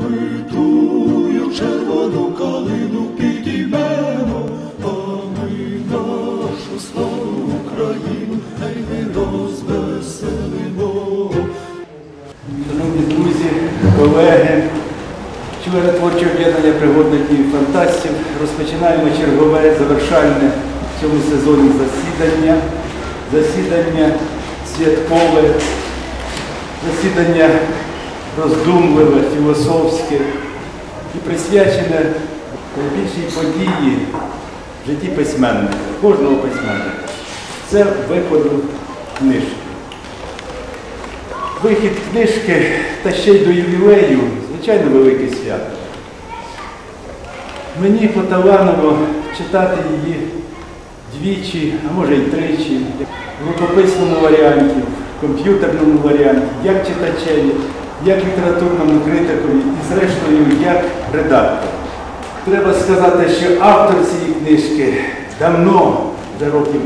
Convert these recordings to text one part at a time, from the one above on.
ми тую червону калину підіймемо, а ми нашу славу Україну, хай ми розвеселимо. Шановні друзі, колеги, члени творчого об'єднання пригодних дій фантастів, розпочинаємо чергове завершальне в цьому сезоні засідання, засідання святкове, засідання роздумливе, філософське і присвячене найбільшій події в житті письменника, кожного письменника. Це виходу книжки. Вихід книжки та ще й до ювілею, звичайно, велике свято. Мені поталаново читати її двічі, а може й тричі, в рукописному варіанті, в комп'ютерному варіанті, як читачеві, як літературному критикові і, зрештою, як редактор. Треба сказати, що автор цієї книжки давно, вже років,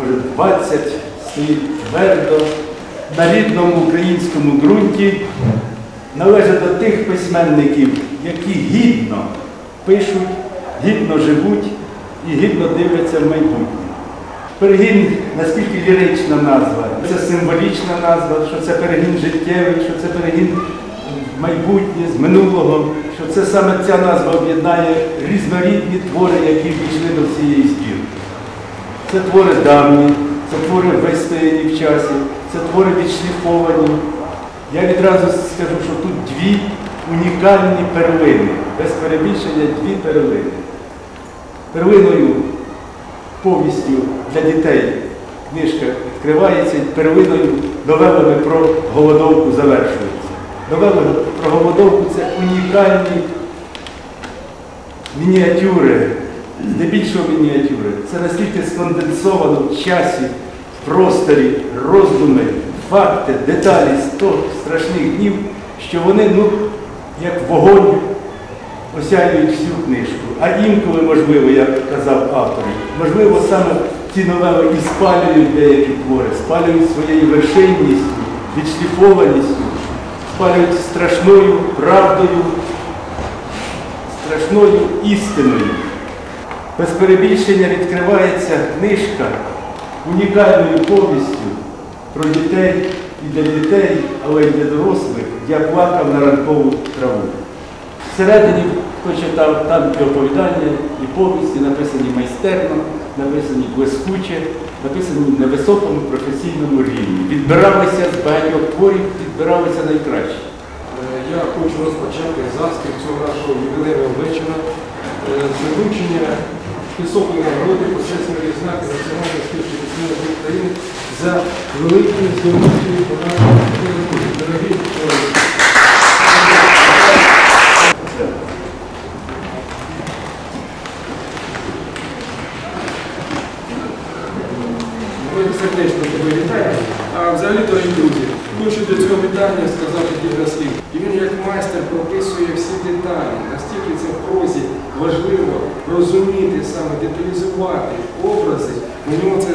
може, 20, стоїть твердо на рідному українському ґрунті, належить до тих письменників, які гідно пишуть, гідно живуть і гідно дивляться в майбутнє. Перегін, наскільки лірична назва, це символічна назва, що це перегін життєвий, що це перегін майбутнє, з минулого, що це саме ця назва об'єднає різнорідні твори, які війшли до цієї збірки. Це твори давні, це твори вистояні в часі, це твори відшліфовані. Я відразу скажу, що тут дві унікальні перлини, без перебільшення дві перлини. Перлиною повістю для дітей книжка відкривається, і перлиною новелами про голодовку завершується. Новели про голодовку це унікальні мініатюри, здебільшого мініатюри. Це настільки сконденсовано в часі, в просторі, роздуми, факти, деталі з того страшних днів, що вони, ну, як вогонь, осяюють всю книжку. А інколи, можливо, як казав автор, можливо, саме ці новели і спалюють деякі твори, спалюють своєю вершинністю, відшліфованістю, спалюють страшною правдою, страшною істиною. Без перебільшення відкривається книжка унікальною повістю про дітей і для дітей, але й для дорослих, я плакав на ранкову траву. Всередині, хто читав, там і оповідання, і повісті, написані майстерно, написані блискуче, написані на високому професійному рівні. Відбиралися з багатьох творів, відбиралися найкраще. Е, Я хочу розпочати заспів цього нашого ювілейного вечора е, з вручення високої нагороди почесної відзнаки Національної спілки письменників України за велику здобуття по нашому. Дорогі колеги, Ми сердечно тебе вітаємо. А взагалі, дорогі друзі, хочу цього вітання сказати кілька слів. І він як майстер прописує всі деталі. Настільки це в прозі важливо розуміти саме, деталізувати образи. У нього це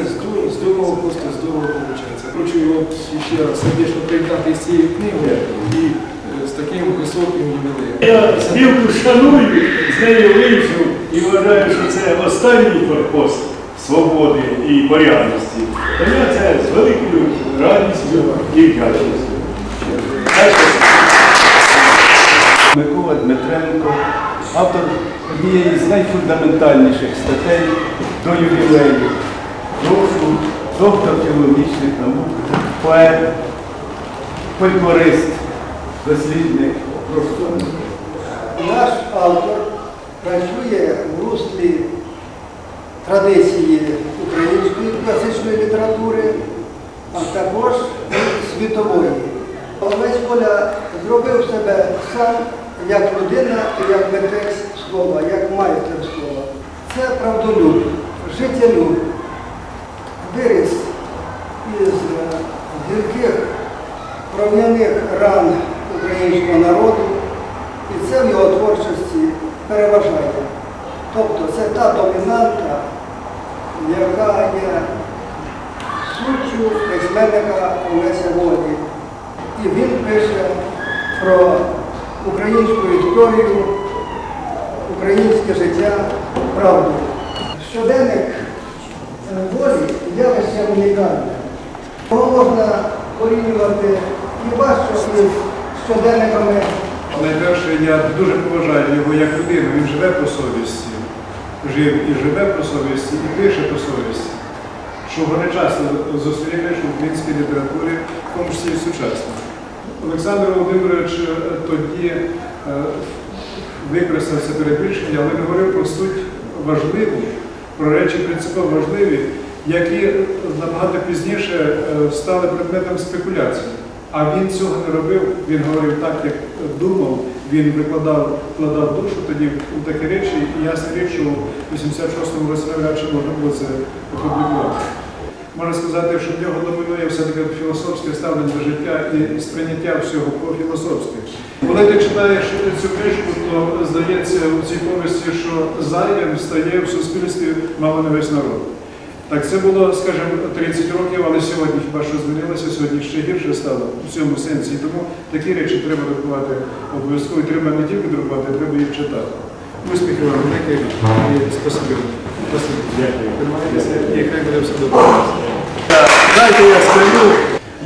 здорово, просто здорово виходить. Хочу його ще сердечно привітати з цією книгою і е, з таким високим ювілеєм. Я спілку шаную, з нею вийшов і вважаю, що це останній форпост свободи і порядності. То я це з великою радістю і вдячністю. Микола Дмитренко, автор однієї з найфундаментальніших статей до ювілею, прошу, доктор філологічних наук, поет, фольклорист, дослідник. Прошу. Наш автор працює в руслі традиції української класичної літератури, а також світової. Олесь Коля зробив себе сам як людина, як митець слова, як майстер слова. Це правдолюб, життєлюб, виріс із е, гірких кров'яних ран українського народу, і це в його творчості переважає. Тобто це та домінанта, яка є суттю письменника Олеся Володі. І він пише про українську історію, українське життя, правду. Щоденник е, волі явище унікальне. Його можна порівнювати хіба що із щоденниками Найперше, я дуже поважаю його як людину. Він живе по совісті, жив і живе по совісті, і пише по совісті. Чого не часто зустрінеш в українській літературі, в тому числі і сучасно. Олександр Володимирович е, тоді е, використався перебільшення, але говорив про суть важливу, про речі принципово важливі, які набагато пізніше е, стали предметом спекуляції. А він цього не робив, він говорив так, як думав, він викладав, вкладав душу тоді у такі речі, і ясна річ, що у 86-му році навряд чи можна було це опублікувати. Можна сказати, що в нього домінує все-таки філософське ставлення до життя і сприйняття всього по-філософськи. Коли ти читаєш цю книжку, то здається у цій повісті, що зайвим стає в суспільстві мало не весь народ. Так, це було, скажімо, 30 років, але сьогодні хіба що змінилося, сьогодні ще гірше стало в цьому сенсі. І тому такі речі треба друкувати обов'язково. І треба не тільки друкувати, а треба їх читати. Успіхів вам, велике і спасибі. Дякую. Тримайтеся і хай буде все добре. Знаєте, я скажу,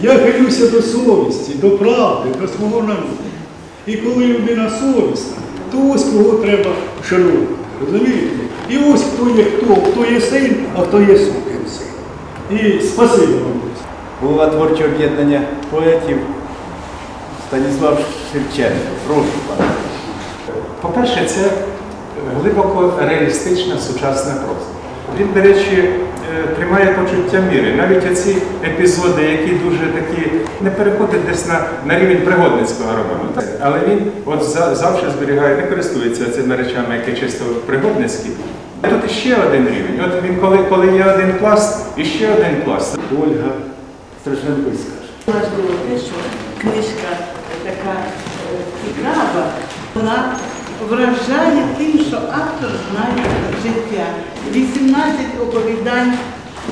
я хилюся до совісті, до правди, до свого народу. І коли людина совісна, то ось кого треба шанувати. Розумієте? І ось хто є хто, хто є син, а хто є сукин син. І спасибі вам. Голова творчого об'єднання поетів Станіслав Шевченко. Прошу пане. По-перше, це глибоко реалістична сучасна проза. Він, до речі, тримає почуття міри. Навіть оці епізоди, які дуже такі не переходять десь на, на рівень пригодницького роману. Але він от за- завжди зберігає, не користується цими речами, які чисто пригодницькі. Тут іще один рівень. От він, коли, коли є один пласт, іще один пласт. Ольга Страшенко і скаже. Важливо те, що книжка така е, цікава, вона вражає тим, що автор знає життя. 18 оповідань.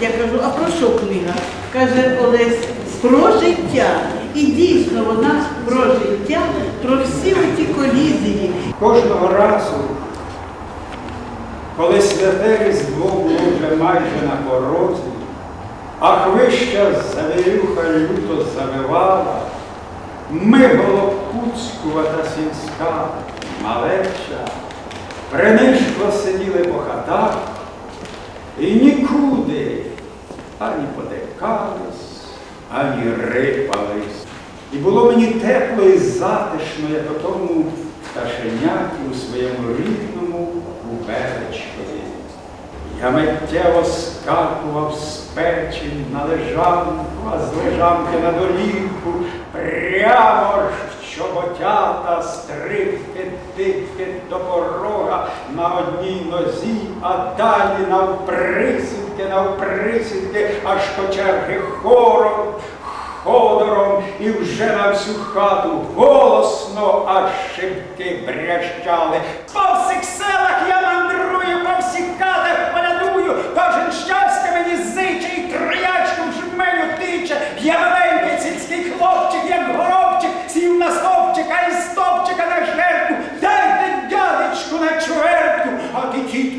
Я кажу, а про що книга? Каже Олесь, про життя. І дійсно вона про життя, про всі оті колізії, Кожного разу, коли святе різдво було вже майже на порозі, а хвища завірюха люто завивала, ми голокуцькува та сільська малеча, принишкло сиділи по хатах і нікуди ані подикались, ані рипались. І було мені тепло і затишно, як у тому пташеняті у своєму рідному кубелечкові. Я миттєво скакував з печі на лежанку, а з лежанки на долівку, прямо ж чоботята стрибки типки до порога на одній нозі, а далі навприсідки, навприсідки, аж по черги хором, ходором і вже на всю хату голосно аж шибки брящали. По всіх селах я мандрую, по всіх хатах полядую, кожен щастя мені зиче і троячку в жменю тиче. Я маленький сільський хлопчик, як горобчик, сів на стовпчика і стовпчика на жертву. Дайте дядечку на чвертку, а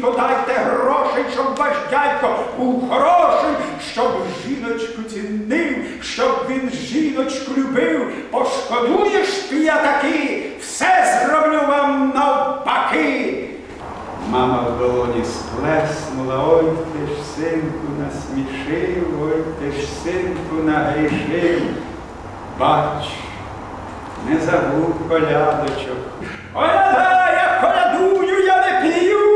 тітко, дайте грошей, щоб ваш дядько був хороший, щоб жіночку цінив, щоб він жіночку любив. Пошкодуєш ти я таки, все зроблю вам навпаки. Мама в долоні сплеснула, ой ти ж синку насмішив, ой ти ж синку нагрішив. Бач, не забув колядочок. Коляда, я колядую, я не п'ю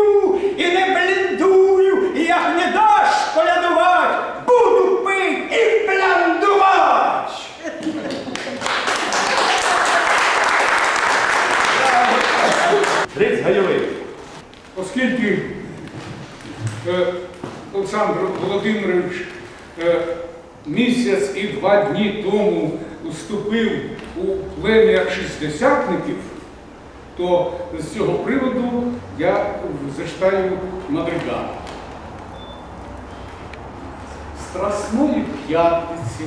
і не бліндую, і як не даш колядувати, буду пить і бляндувати. Гриць Гайовий. Оскільки е, Олександр Володимирович е, місяць і два дні тому вступив у плем'я шістдесятників, то з цього приводу я зачитаю мадригал. Страсної п'ятниці,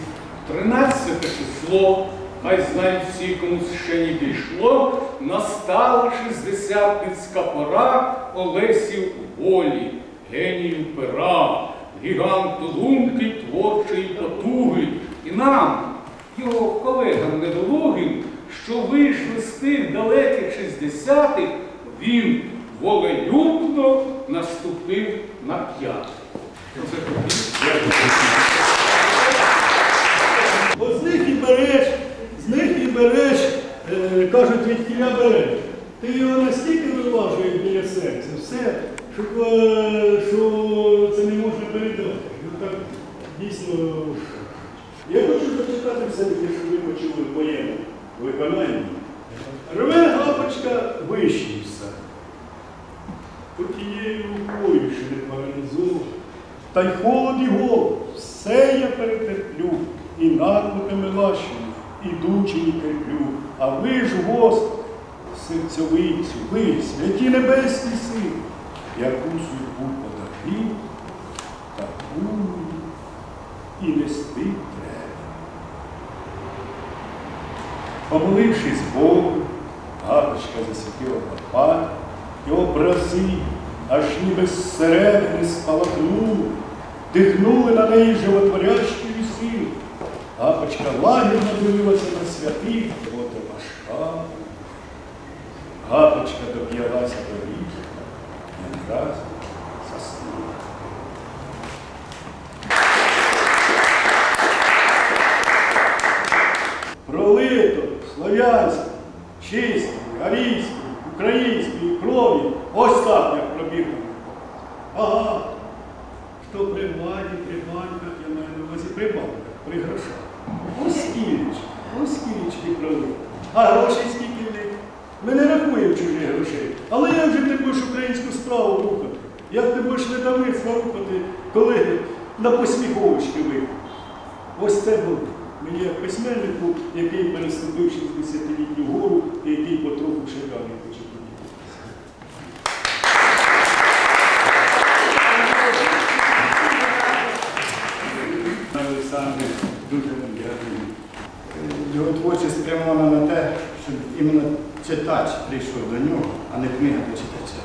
13 число, хай знають всі, кому ще не дійшло, настала шістдесятницька пора Олесів волі, генію пера, гіганту думки й творчої потуги. І нам, його колегам недолугим, що вийшли з тих далеких шістдесятих, він волелюбно наступив на п'ятий. От з них і береш, з них і береш, е, кажуть, від кіля береш. Ти його настільки виважуєш біля серця, все, що, е, що це не можна передати. Ну, так, дійсно, я хочу зачитати все-таки, що ви почули в моєму виконанні. Рве гапочка вищий сад. Отією рукою, що не паралізована, та й холод голод, все я перетерплю, і вашими, ідучи і терплю. А ви ж, Господи, серцьовицю, ви, святі небесні сили, яку судьбу подали, таку і нести треба. Помолившись Богу, гапочка засвітила Карпат, і образи, аж ніби зсередини спалахнули, дихнули на неї животворящою силу. Гапочка лагідно дивилася на святих, вода важка. Гапочка доп'ялася до віку, і раз заснула. пролито слов'янською, чистою, арійською, українською. Ось так, як пробігли. Ага. Хто при владі, при банках, я маю на увазі при банках, при грошах. Ось скілечки пролито. А грошей скільки? Ми не рахуємо чужих грошей. Але як же ти будеш українську справу рухати? Як ти будеш видавництво рухати, коли на посміховочки виходить? Ось це було. Мені як письменнику, який переступив 60-літню гору і який потроху далі хоче. Олександр, дуже. Його творчість спрямована на те, щоб іменно читач прийшов до нього, а не книга до читача.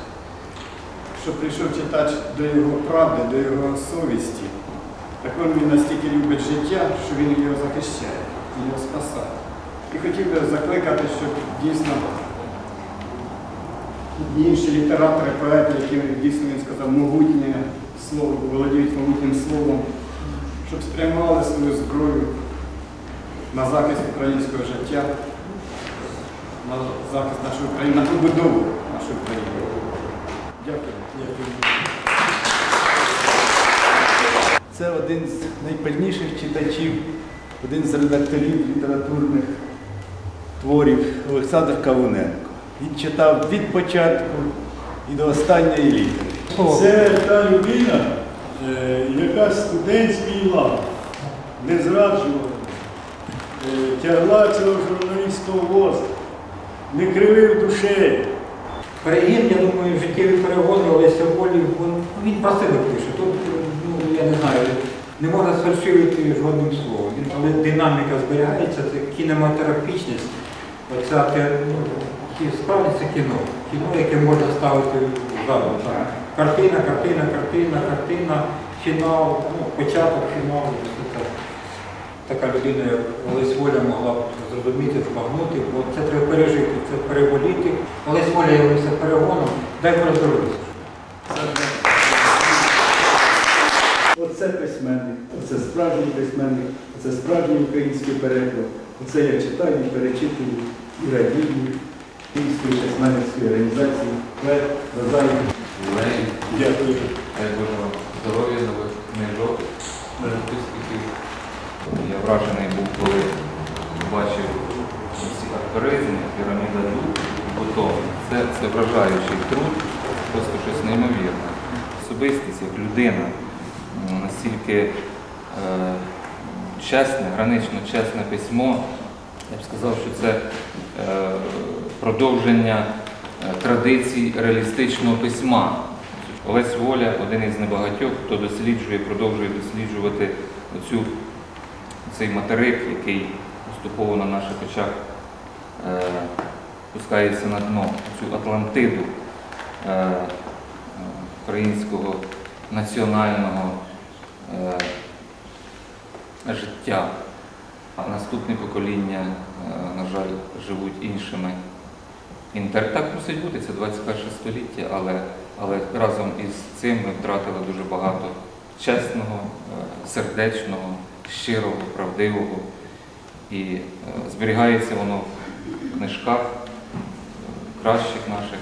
Щоб прийшов читач до його правди, до його совісті. Так він настільки любить життя, що він його захищає, його спасає. І хотів би закликати, щоб дійсно інші літератори, поети, які дійсно він сказав, могутнє слово, володіють могутнім словом, щоб спрямували свою зброю на захист українського життя, на захист нашої України, на побудову нашої країни. Дякую. Це один з найпильніших читачів, один з редакторів літературних творів Олександр Кавуненко. Він читав від початку і до останньої літери. Це та людина, е, яка студентський лав не зраджувала, е, тягла цього журналістського воза, не кривив душею. Перегін, я думаю, життєві перегони Олеся Волі, він, він про себе пише. Тут, ну, я не знаю, не можна сфальшивити жодним словом. Але динаміка зберігається, це кінематерапічність. Оця ну, справді це кіно. Кіно, яке можна ставити ззаду. так. Картина, картина, картина, картина, фінал, ну, початок, фінал. все це. Така людина, як Олесь Воля могла б зрозуміти, збагнути, бо це треба пережити, це переболіти. Олесь Воля явився перегоном, дай Боже здоров'я. Оце письменник, оце справжній письменник, оце справжній український переклад. Оце я читаю, і перечитую і радію Київської письменницької організації. Лень, Дякую. дай Боже вам здоров'я, нових книжок, вражений був, коли бачив ці афоризми, піраміда дух, потом. Це, це вражаючий труд, просто щось неймовірне. Особистість, як людина, настільки е, чесне, гранично чесне письмо. Я б сказав, що це е, продовження е, традицій реалістичного письма. Олесь Воля один із небагатьох, хто досліджує, продовжує досліджувати оцю, цей материк, який поступово на наших очах е, пускається на дно цю Атлантиду е, українського національного е, життя. А наступні покоління, на жаль, живуть іншими. Інтер так мусить бути, це 21 століття, але, але разом із цим ми втратили дуже багато чесного, сердечного, щирого, правдивого. І е, зберігається воно в книжках е, кращих наших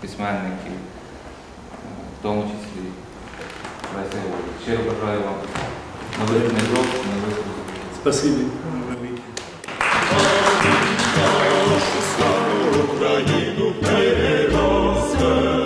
письменників, е, в тому числі Леся Георгіївна. Щиро бажаю вам нових книжок, нових. Спасибі. Україну бережи.